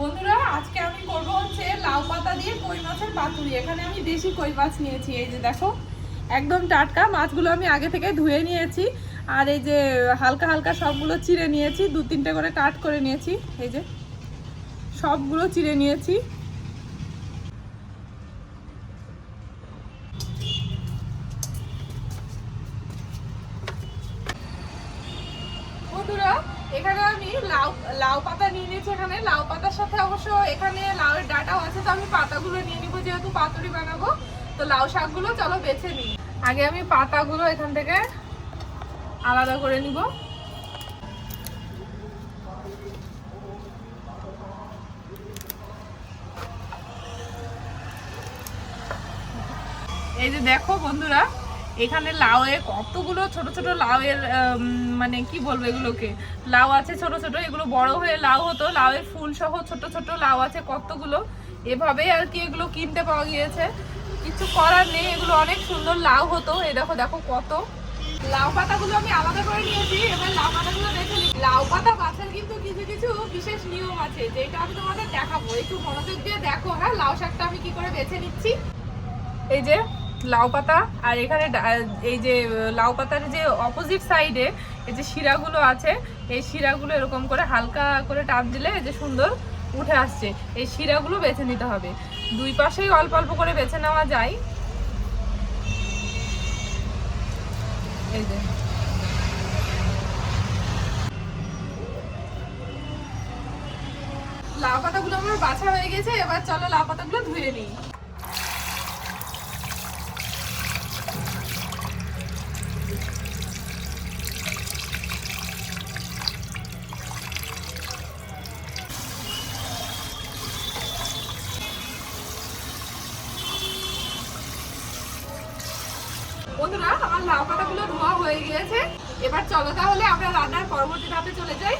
বন্ধুরা, আজকে আমি করব হচ্ছে লাউ পাতা দিয়ে কই মাছের পাতুরি। এখানে আমি দেশি কই মাছ নিয়েছি, এই যে দেখো, একদম টাটকা। মাছগুলো আমি আগে থেকে ধুয়ে নিয়েছি, আর এই যে হালকা হালকা সবগুলো চিড়ে নিয়েছি, দু তিনটে করে কাট করে নিয়েছি, এই যে সবগুলো চিড়ে নিয়েছি বন্ধুরা এখানে আমি লাউ লাউ পাতা নিয়ে নিয়েছি এখানে। লাউ পাতার সাথে অবশ্য এখানে লাউয়ের ডাটাও আছে তো আমি পাতাগুলো নিয়ে নিবো, যেহেতু পাতুরি বানাবো। তো লাউ শাকগুলো চলো বেছে নিই। আগে আমি পাতাগুলো এখান থেকে আলাদা করে নিব। এই যে দেখো বন্ধুরা এখানে লাউয়ে কতগুলো ছোট ছোট লাউয়ের মানে কি বলব এগুলোকে? লাউ আছে ছোট ছোট, এগুলো বড় হয়ে লাউ হতো, লাউয়ের ফুল সহ ছোট ছোট লাউ আছে কতগুলো? এভাবেই আর কি এগুলো কিনতে পাওয়া গিয়েছে। কিছু করার নেই, এগুলো অনেক সুন্দর লাউ হতো। এই দেখো দেখো কত। লাউ পাতাগুলো আমি আলাদা করে নিয়েছি, এবার লাউ পাতাগুলো দেখে নিই। লাউ পাতা গাছের কিন্তু কিছু কিছু বিশেষ নিয়ম আছে, যেটা আমি তোমাদের দেখাবো। একটু মনোযোগ দিয়ে দেখো হ্যাঁ? লাউ শাকটা আমি কি করে বেছে নিচ্ছি? এই যে লাউ পাতা আর এখানে এই যে লাউ পাতার যে অপোজিট সাইডে এই যে শিরাগুলো আছে, এই শিরাগুলো এরকম করে হালকা করে টান দিলে এই যে সুন্দর উঠে আসছে। এই শিরাগুলো বেছে নিতে হবে। দুই পাশেই অল্প অল্প করে বেছে নেওয়া যায়। এই যে। লাউ পাতাগুলো আমার বাছা হয়ে গেছে, এবার চলো লাউ পাতাগুলো ধুয়ে নিই বন্ধুরা আমার লাউ পাতাগুলো ধোয়া হয়ে গিয়েছে। এবার চলো তাহলে আমরা রান্নার পরবর্তী ধাপে চলে যাই।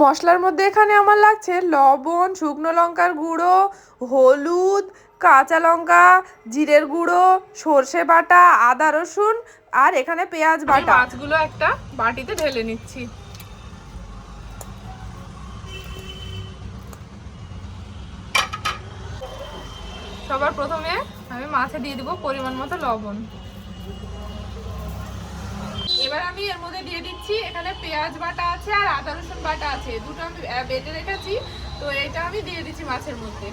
মশলার মধ্যে এখানে আমার লাগছে লবণ শুকনো লঙ্কার গুঁড়ো হলুদ কাঁচা লঙ্কা জিরের গুঁড়ো সর্ষে বাটা আদা রসুন আর এখানে পেঁয়াজ বাটা। মাছগুলো একটা বাটিতে ঢেলে নিচ্ছি। সবার প্রথমে আমি মাছে দিয়ে দিব পরিমাণ মতো লবণ। এবার আমি এর মধ্যে দিয়ে দিচ্ছি, এখানে পেঁয়াজ বাটা আছে আর আদা রসুন বাটা আছে। দুটো আমি বেটে রেখেছি, তো এটা আমি দিয়ে দিচ্ছি মাছের মধ্যে।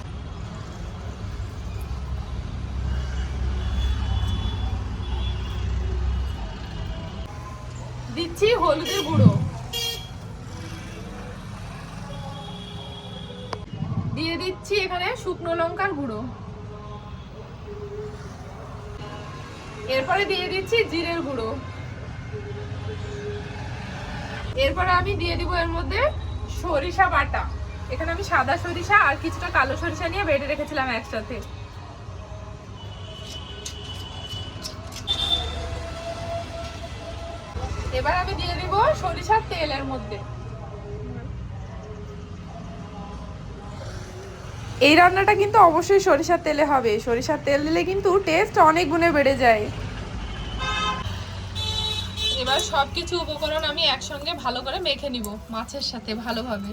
দিচ্ছি হলুদের গুঁড়ো। দিয়ে দিচ্ছি এখানে শুকনো লঙ্কার গুঁড়ো। এরপরে দিয়ে দিচ্ছি জিরের গুঁড়ো। এরপরে আমি দিয়ে দিব এর মধ্যে সরিষা বাটা। এখানে আমি সাদা সরিষা আর কিছুটা কালো সরিষা নিয়ে বেটে রেখেছিলাম একসাথে। এবার আমি দিয়ে দিব সরিষার তেলের মধ্যে। এই রান্নাটা কিন্তু অবশ্যই সরিষার তেলে হবে। সরিষার তেল দিলে কিন্তু টেস্ট অনেক গুণে বেড়ে যায়। এবার সবকিছু উপকরণ আমি একসঙ্গে ভালো করে মেখে নিব মাছের সাথে ভালোভাবে।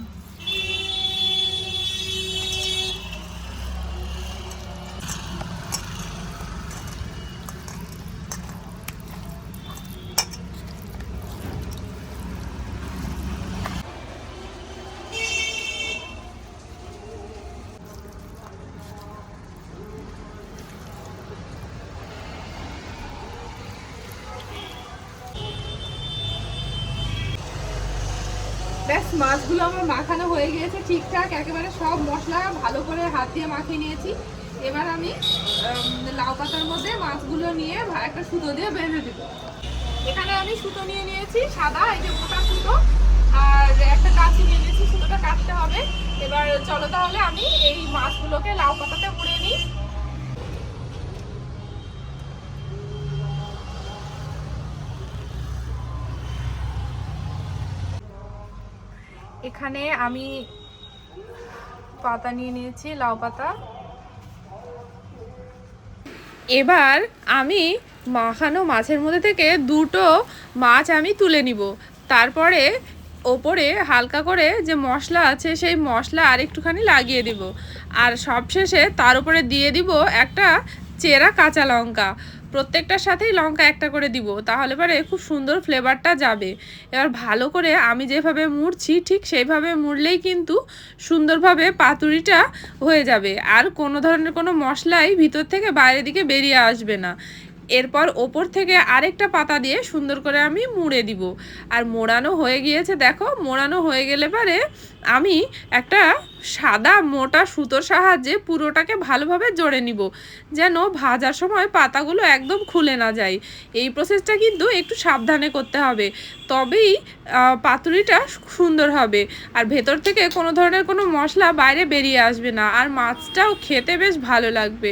মাছগুলো আমার মাখানো হয়ে গিয়েছে ঠিকঠাক, একেবারে সব মশলা ভালো করে হাত দিয়ে মাখিয়ে নিয়েছি। এবার আমি লাউ পাতার মধ্যে মাছগুলো নিয়ে একটা সুতো দিয়ে বেঁধে দেবো। এখানে আমি সুতো নিয়ে নিয়েছি, সাদা, এই যে মোটা সুতো, আর একটা কাঁচি নিয়ে নিয়েছি, সুতোটা কাটতে হবে। এবার চলো তাহলে আমি এই মাছগুলোকে লাউ পাতাতে মুড়ে নিই। এখানে আমি পাতা নিয়ে নিয়েছি, লাউ পাতা। এবার আমি মাখানো মাছের মধ্যে থেকে দুটো মাছ আমি তুলে নিব। তারপরে ওপরে হালকা করে যে মশলা আছে, সেই মশলা আর একটুখানি লাগিয়ে দিব। আর সবশেষে তার উপরে দিয়ে দিব একটা চেরা কাঁচা লঙ্কা। প্রত্যেকটার সাথেই লঙ্কা একটা করে দিব, তাহলে পরে খুব সুন্দর ফ্লেভারটা যাবে। এবার ভালো করে আমি যেভাবে মুড়ছি, ঠিক সেইভাবে মুড়লেই কিন্তু সুন্দরভাবে পাতুরিটা হয়ে যাবে। আর কোনো ধরনের কোনো মশলাই ভিতর থেকে বাইরের দিকে বেরিয়ে আসবে না। এরপর ওপর থেকে আরেকটা পাতা দিয়ে সুন্দর করে আমি মুড়ে দিব। আর মোড়ানো হয়ে গিয়েছে, দেখো, মোড়ানো হয়ে গেলে পরে আমি একটা সাদা মোটা সুতোর সাহায্যে পুরোটাকে ভালোভাবে জড়ে নিব, যেন ভাজার সময় পাতাগুলো একদম খুলে না যায়। এই প্রসেসটা কিন্তু একটু সাবধানে করতে হবে। তবেই পাতুরিটা সুন্দর হবে। আর ভেতর থেকে কোনো ধরনের কোনো মশলা বাইরে বেরিয়ে আসবে না। আর মাছটাও খেতে বেশ ভালো লাগবে।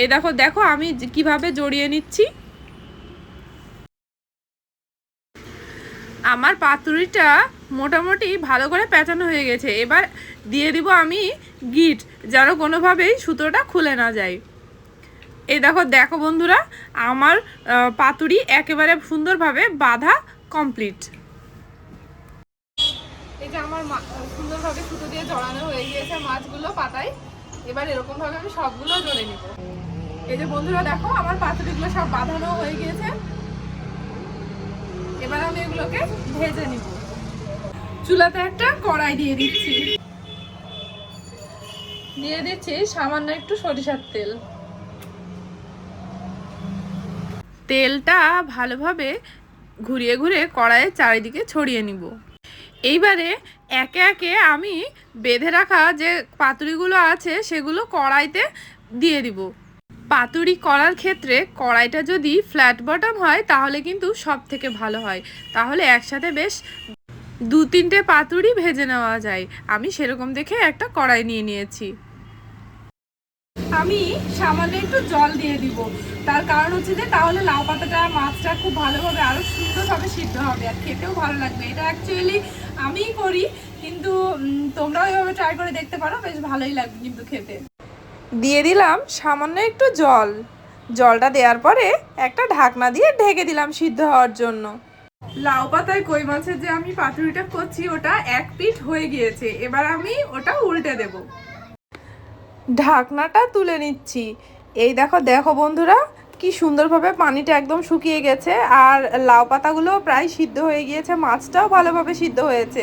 এই দেখো দেখো আমি কীভাবে জড়িয়ে নিচ্ছি। আমার পাতুরিটা মোটামুটি ভালো করে পেঁচানো হয়ে গেছে। এবার দিয়ে দিব আমি গিট, যেন কোনোভাবেই সুতোটা খুলে না যায়। এই দেখো দেখো বন্ধুরা, আমার পাতুরি একেবারে সুন্দরভাবে বাঁধা কমপ্লিট। এই যে আমার সুন্দরভাবে সুতো দিয়ে হয়ে গিয়েছে মাছগুলো পাতায়। এবার এরকম ভাবে আমি সবগুলো এই যে বন্ধুরা, দেখো, আমার পাতুরিগুলো সব হয়ে গিয়েছে। এবার আমি এগুলোকে ভেজে নিব। চুলাতে একটা কড়াই দিয়ে দিচ্ছি। দিয়ে দিচ্ছি সামান্য একটু সরিষার তেল। তেলটা ভালোভাবে ঘুরিয়ে ঘুরিয়ে কড়াইয়ের চারিদিকে ছড়িয়ে নিব। এইবারে একে একে আমি বেঁধে রাখা যে পাতুরিগুলো আছে সেগুলো কড়াইতে দিয়ে দিব। পাতুরি করার ক্ষেত্রে কড়াইটা যদি ফ্ল্যাট বটম হয় তাহলে কিন্তু সব থেকে ভালো হয়। তাহলে একসাথে বেশ দু তিনটে পাতুরি ভেজে নেওয়া যায়। আমি সেরকম দেখে একটা কড়াই নিয়ে নিয়েছি। আমি সামান্য একটু জল দিয়ে দিব। তার কারণ হচ্ছে যে তাহলে লাউ পাতাটা মাছটা খুব ভালোভাবে আরও সুন্দরভাবে সিদ্ধ হবে আর খেতেও ভালো লাগবে। এটা অ্যাকচুয়ালি আমিই করি কিন্তু তোমরাও এভাবে ট্রাই করে দেখতে পারো বেশ ভালোই লাগবে কিন্তু খেতে। দিয়ে দিলাম সামান্য একটু জল। জলটা দেওয়ার পরে একটা ঢাকনা দিয়ে ঢেকে দিলাম সিদ্ধ হওয়ার জন্য। লাউ পাতায় কই মাছের যে আমি পাতুরিটা করছি, ওটা এক পিঠ হয়ে গিয়েছে। এবার আমি ওটা উল্টে দেব। ঢাকনাটা তুলে নিচ্ছি। এই দেখো দেখো বন্ধুরা, কি সুন্দরভাবে পানিটা একদম শুকিয়ে গেছে, আর লাউ পাতাগুলো প্রায় সিদ্ধ হয়ে গিয়েছে, মাছটাও ভালোভাবে সিদ্ধ হয়েছে।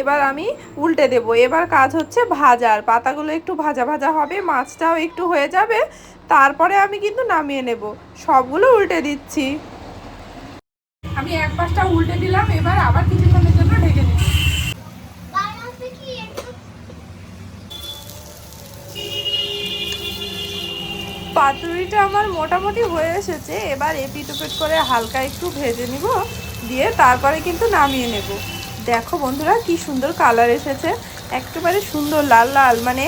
এবার আমি উল্টে দেব। এবার কাজ হচ্ছে ভাজার পাতাগুলো একটু ভাজা ভাজা হবে, মাছটাও একটু হয়ে যাবে, তারপরে আমি কিন্তু নামিয়ে নেব। সবগুলো উল্টে দিচ্ছি। আমি এক পাশটা উল্টে দিলাম, এবার আবার কিছুক্ষণের জন্য ঢেকে দিচ্ছি পাতুরিটা আমার মোটামুটি হয়ে এসেছে, এবার এপিট ওপিট করে হালকা একটু ভেজে নিব, দিয়ে তারপরে কিন্তু নামিয়ে নেব। দেখো বন্ধুরা, কি সুন্দর কালার এসেছে। একেবারে সুন্দর লাল লাল মানে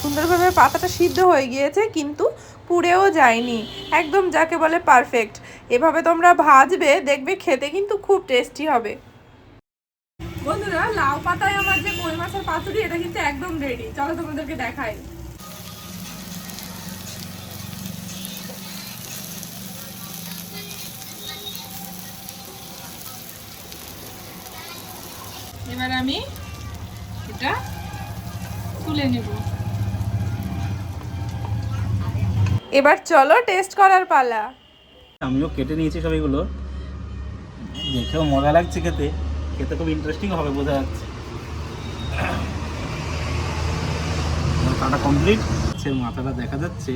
সুন্দরভাবে পাতাটা সিদ্ধ হয়ে গিয়েছে, কিন্তু পুড়েও যায়নি। একদম যাকে বলে পারফেক্ট এভাবে তোমরা ভাজবে দেখবে খেতে কিন্তু খুব টেস্টি হবে। বন্ধুরা লাউ পাতায় আমার যে কই মাছের পাতুরি এটা কিন্তু একদম রেডি চলো তোমাদেরকে দেখাই। এবার আমি এটা তুলে নেব। এবার চলো টেস্ট করার পালা। আমিও কেটে নিয়েছি সব এগুলো। দেখেও মজা লাগছে খেতে। খেতে খুব ইন্টারেস্টিং হবে বোঝা যাচ্ছে। কাটা কমপ্লিট সে মাথাটা দেখা যাচ্ছে।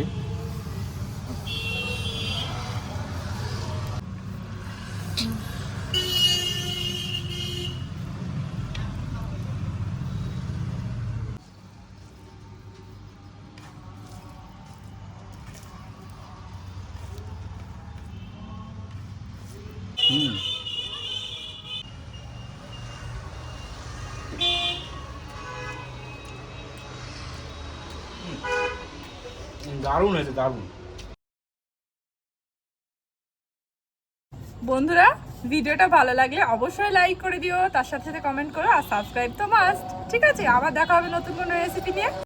দারুণ হয়েছে, দারুণ। বন্ধুরা, ভিডিওটা ভালো লাগলে অবশ্যই লাইক করে দিও, তার সাথে সাথে কমেন্ট করো, আর সাবস্ক্রাইব তো মাস্ট ঠিক আছে, আবার দেখা হবে নতুন কোনো রেসিপি নিয়ে।